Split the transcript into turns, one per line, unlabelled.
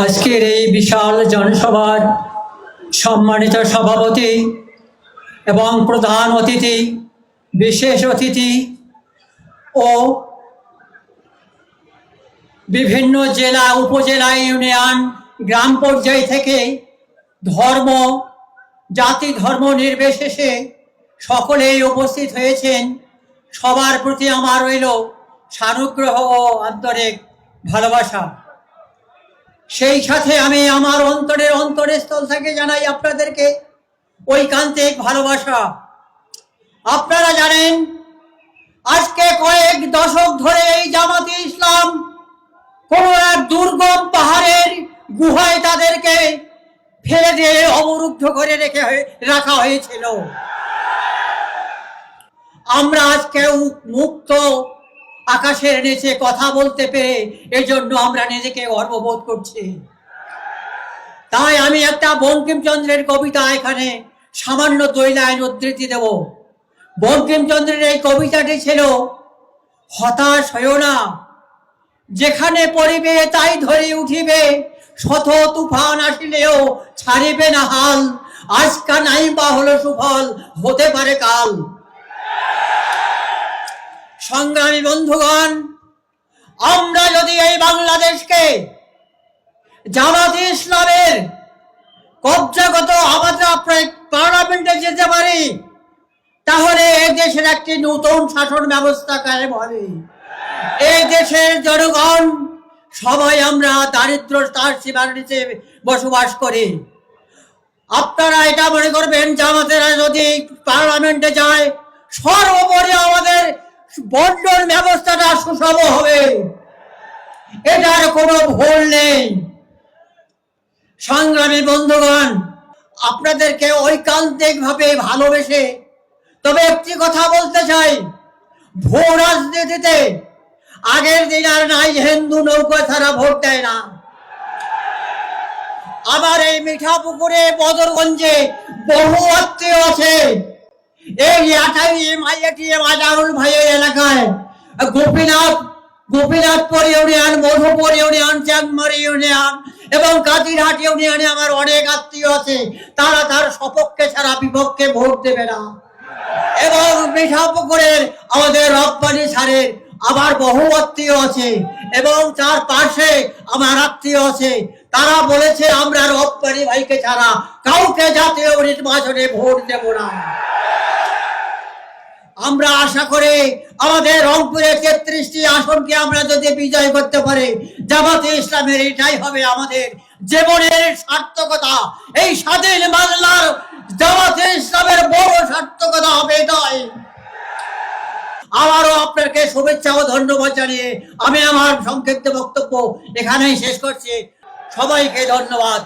আজকের এই বিশাল জনসভার সম্মানিত সভাপতি এবং প্রধান অতিথি, বিশেষ অতিথি ও বিভিন্ন জেলা, উপজেলা, ইউনিয়ন, গ্রাম পর্যায় থেকে ধর্ম, জাতি ধর্ম নির্বিশেষে সকলেই উপস্থিত হয়েছেন। সবার প্রতি আমার রইল সানুগ্রহ ও আন্তরিক ভালোবাসা। সেই সাথে আমি আমার অন্তরের অন্তরস্থল থেকে জানাই আপনাদেরকে ওই ঐকান্তিক ভালোবাসা। আপনারা জানেন, আজকে কয়েক দশক ধরে এই জামাতি ইসলাম কোন এক দুর্গম পাহাড়ের গুহায় তাদেরকে ফেলে দিয়ে অবরুদ্ধ করে রেখে রাখা হয়েছিল। আমরা আজকে মুক্ত আকাশের নিচে কথা বলতে পেরে এজন্য আমরা নিজেকে গর্ববোধ করছি। তাই আমি একটা বঙ্কিমচন্দ্রের কবিতা এখানে সামান্য দুই লাইন উদ্ধৃতি দেব। বঙ্কিমচন্দ্রের এই কবিতাটি ছিল, হতাশ হয়েও না। যেখানে পড়িবে তাই ধরে উঠিবে, শত তুফান আসিলেও ছাড়িবে না হাল। আজকা নাই বা হলো সুফল, হতে পারে কাল। সংগ্রামী বন্ধুগণ, আমরা যদি এই বাংলাদেশকে জামাত ইসলামের কবজাগত আমাদের পার্লামেন্টে যেতে পারি, তাহলে এই দেশের একটি নতুন শাসন ব্যবস্থা কায়েম হবে। এই দেশের জনগণ, সবাই আমরা দারিদ্র তার সীমার নিচে বসবাস করি। আপনারা এটা মনে করবেন, জামাতেরা যদি পার্লামেন্টে যায়, সর্বোপরি আমাদের বন্টন ব্যবস্থাটা সুষম হবে। এটার কোনো ভুল নেই। সংগ্রামী বন্ধুগণ, আপনাদেরকে ঐকান্তিক ভাবে ভালোবেসে তবে একটি কথা বলতে চাই। ভূ রাজনীতিতে আগের দিন আর নাই, হিন্দু নৌকা ছাড়া ভোট দেয় না। আবার এই মিঠাপুকুরে, বদরগঞ্জে বহু আত্মীয় আছে। এই আজারুল ভাইয়ের এলাকায়। Gopinath Gopinathpur union Madhupur union union এবং ইউনিয়নে আমার অনেক আত্মীয় আছে। তারা তার সপক্ষে ছাড়া বিপক্ষে ভোট দেবে না। এবং মিঠাপুকুরের আমাদের রপ্তানি সারের আবার বহু আত্মীয় আছে, এবং তার পাশে আমার আত্মীয় আছে। তারা বলেছে, আমরা রপ্তানি ভাইকে ছাড়া কাউকে জাতীয় নির্বাচনে ভোট দেব না। আমরা আশা করি আমাদের রংপুরের তেত্রিশটি আসনকে আমরা যদি বিজয় করতে পারি, জামাতে ইসলামের এটাই হবে আমাদের জীবনের সার্থকতা। এই স্বাধীন বাংলার জামাতে ইসলামের বড় সার্থকতা হবে এটাই। আবারও আপনাকে শুভেচ্ছা ও ধন্যবাদ জানিয়ে আমি আমার সংক্ষিপ্ত বক্তব্য এখানেই শেষ করছি। সবাইকে ধন্যবাদ।